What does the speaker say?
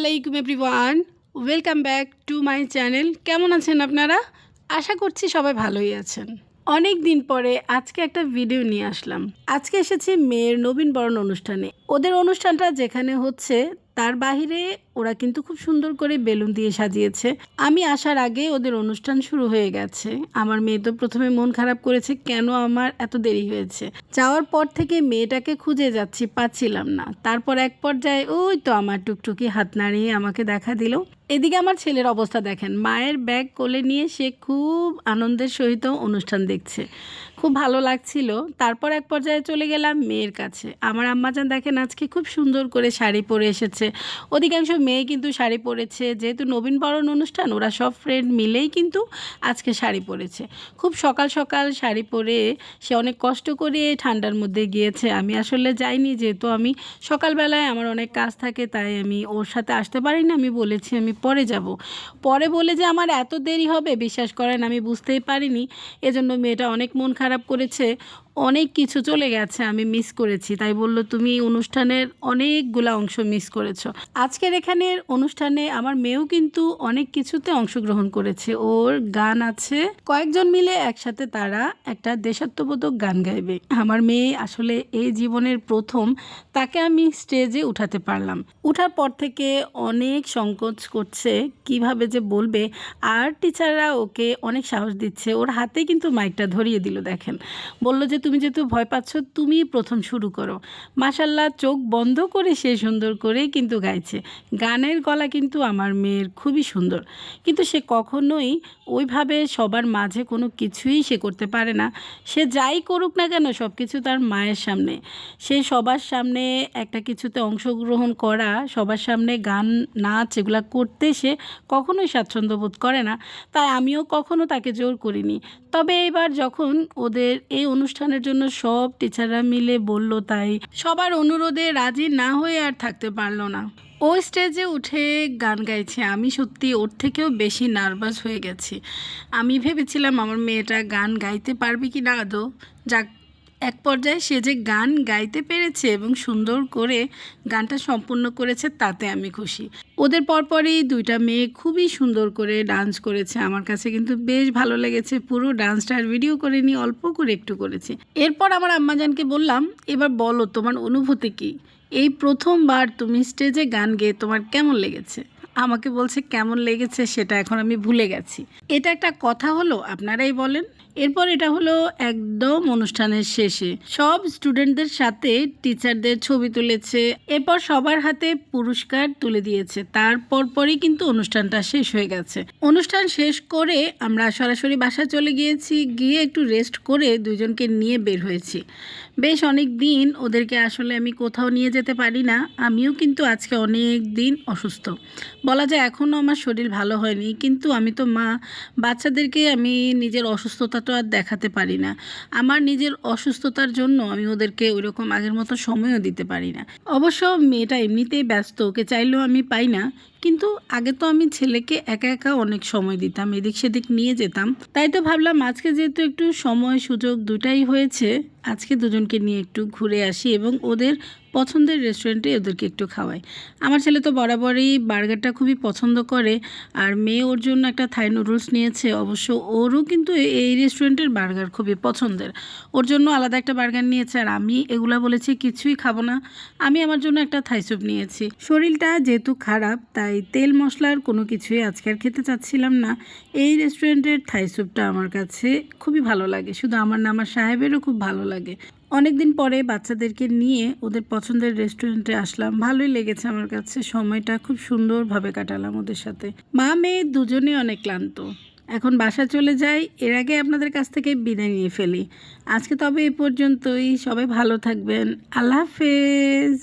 আসসালামু আলাইকুম everyone. Welcome back to my channel. কেমন আছেন আপনারা? আশা করছি সবাই ভালোই আছেন। অনেক দিন পরে আজকে একটা ভিডিও নিয়ে আসলাম। আজকে এসেছি মেয়ের নবীনবরণ অনুষ্ঠানে। ওদের অনুষ্ঠানটা যেখানে হচ্ছে তার বাহিরে ওরা কিন্তু খুব সুন্দর করে বেলুন দিয়ে সাজিয়েছে। আমি আসার আগে ওদের অনুষ্ঠান শুরু হয়ে গেছে। আমার মেয়ে তো প্রথমে মন খারাপ করেছে, কেন আমার এত দেরি হয়েছে? যাওয়ার পর থেকে মেয়েটাকে খুঁজে যাচ্ছি, পাচ্ছিলাম না। তারপর এক পর্যায়ে ওই তো আমার টুকটুকি হাত নাড়িয়ে আমাকে দেখা দিল। এদিকে আমার ছেলের অবস্থা দেখেন, মায়ের ব্যাগ কোলে নিয়ে সে খুব আনন্দের সহিত অনুষ্ঠান দেখছে। খুব ভালো লাগছিল। তারপর এক পর্যায়ে চলে গেলাম মেয়ের কাছে। আমার আম্মাজান দেখেন আজকে খুব সুন্দর করে শাড়ি পরে এসেছে। অধিকাংশ মেয়ে কিন্তু শাড়ি পরেছে। যেহেতু নবীন বরণ অনুষ্ঠান, ওরা সব ফ্রেন্ড মিলেই কিন্তু আজকে শাড়ি পরেছে। খুব সকাল সকাল শাড়ি পরে সে অনেক কষ্ট করে ঠান্ডার মধ্যে গিয়েছে। আমি আসলে যাইনি, যেহেতু আমি সকালবেলায় আমার অনেক কাজ থাকে, তাই আমি ওর সাথে আসতে পারিনি। আমি বলেছি আমি পরে যাব। পরে বলে যে আমার এত দেরি হবে, বিশ্বাস করেন আমি বুঝতেই পারিনি। এজন্য মেয়েটা অনেক মন খারাপ করেছে। অনেক কিছু চলে গেছে, আমি মিস করেছি। তাই বলল, তুমি অনুষ্ঠানের অনেকগুলা অংশ মিস করেছ। আজকের এখানের অনুষ্ঠানে আমার মেয়েও কিন্তু অনেক কিছুতে অংশগ্রহণ করেছে। ওর গান আছে, কয়েকজন মিলে একসাথে তারা একটা দেশাত্মবোধক গান গাইবে। আমার মেয়ে আসলে এই জীবনের প্রথম, তাকে আমি স্টেজে উঠাতে পারলাম। উঠার পর থেকে অনেক সংকোচ করছে, কীভাবে যে বলবে। আর টিচাররা ওকে অনেক সাহস দিচ্ছে। ওর হাতে কিন্তু মাইকটা ধরিয়ে দিল, দেখেন। বলল যে তুমি যেহেতু ভয় পাচ্ছ তুমি প্রথম শুরু করো। মাসাল্লাহ চোখ বন্ধ করে সে সুন্দর করেই কিন্তু গাইছে। গানের গলা কিন্তু আমার মেয়ের খুবই সুন্দর। কিন্তু সে কখনোই ওইভাবে সবার মাঝে কোনো কিছুই সে করতে পারে না। সে যাই করুক না কেন সব কিছু তার মায়ের সামনে। সে সবার সামনে একটা কিছুতে অংশগ্রহণ করা, সবার সামনে গান, নাচ এগুলা করতে সে কখনোই স্বাচ্ছন্দ্য বোধ করে না। তাই আমিও কখনো তাকে জোর করিনি। তবে এবার যখন ওদের এই অনুষ্ঠানের জন্য সব টিচাররা মিলে বলল তাই। সবার অনুরোধে রাজি না হয়ে আর থাকতে পারল না। ও স্টেজে উঠে গান গাইছে আমি, সত্যি ওর থেকেও বেশি নার্ভাস হয়ে গেছি। আমি ভেবেছিলাম আমার মেয়েটা গান গাইতে পারবে কি না আদৌ? যাক এক পর্যায়ে সে যে গান গাইতে পেরেছে এবং সুন্দর করে গানটা সম্পূর্ণ করেছে, তাতে আমি খুশি। ওদের পরপরই দুইটা মেয়ে খুবই সুন্দর করে ডান্স করেছে আমার কাছে, কিন্তু বেশ ভালো লেগেছে। পুরো ডান্সটার ভিডিও করে নিয়ে অল্প করে একটু করেছি। এরপর আমার আম্মাজানকে বললাম, এবার বলো, তোমার অনুভূতি কী? এই প্রথমবার তুমি স্টেজে গান গেয়ে তোমার কেমন লেগেছে? আমাকে বলছে, কেমন লেগেছে সেটা এখন আমি ভুলে গেছি। এটা একটা কথা হলো, আপনারাই বলেন। এরপর এটা হলো একদম অনুষ্ঠানের শেষে। সব স্টুডেন্টদের সাথে টিচারদের ছবি তুলেছে, এরপর সবার হাতে পুরস্কার তুলে দিয়েছে। তারপর পরই কিন্তু অনুষ্ঠানটা শেষ হয়ে গেছে। অনুষ্ঠান শেষ করে আমরা সরাসরি বাসা চলে গিয়েছি, গিয়ে একটু রেস্ট করে দুজনকে নিয়ে বের হয়েছি। বেশ অনেক দিন ওদেরকে আসলে আমি কোথাও নিয়ে যেতে পারি না, আমিও কিন্তু আজকে অনেক দিন অসুস্থ। বলা যায় এখনও আমার শরীর ভালো হয়নি, কিন্তু আমি তো মা, বাচ্চাদেরকে আমি নিজের অসুস্থতাটা আর দেখাতে পারি না। আমার নিজের অসুস্থতার জন্য আমি ওদেরকে ওইরকম আগের মতো সময়ও দিতে পারি না। অবশ্য মেয়েটা এমনিতেই ব্যস্ত, ওকে চাইলেও আমি পাই না, কিন্তু আগে তো আমি ছেলেকে একা একা অনেক সময় দিতাম, এদিক সেদিক নিয়ে যেতাম। তাই তো ভাবলাম আজকে যেহেতু একটু সময় সুযোগ দুটাই হয়েছে, আজকে দুজনকে নিয়ে একটু ঘুরে আসি এবং ওদের পছন্দের রেস্টুরেন্টে ওদেরকে একটু খাওয়াই। আমার ছেলে তো বরাবরই বার্গারটা খুবই পছন্দ করে আর মেয়ে ওর জন্য একটা থাই নুডলস নিয়েছে। অবশ্য ওরও কিন্তু এই রেস্টুরেন্টের বার্গার খুবই পছন্দের। ওর জন্য আলাদা একটা বার্গার নিয়েছে আর আমি এগুলা বলেছি কিছুই খাব না। আমি আমার জন্য একটা থাই স্যুপ নিয়েছি। শরীরটা যেহেতু খারাপ, তাই তেল মশলার কোনো কিছুই আজকে আর খেতে চাচ্ছিলাম না। এই রেস্টুরেন্টের থাই স্যুপটা আমার কাছে খুবই ভালো লাগে। শুধু আমার না, আমার সাহেবেরও খুব ভালো লাগে। অনেক দিন পরে বাচ্চাদেরকে নিয়ে ওদের পছন্দের রেস্টুরেন্টে আসলাম। ভালোই লেগেছে আমার কাছে। সময়টা খুব সুন্দরভাবে কাটালাম ওদের সাথে। মা মেয়ে দুজনেই অনেক ক্লান্ত। এখন বাসা চলে যাই। এর আগে আপনাদের কাছ থেকে বিদায় নিয়ে ফেলি। আজকে তবে এ পর্যন্তই। সবাই ভালো থাকবেন। আল্লাহ হাফেজ।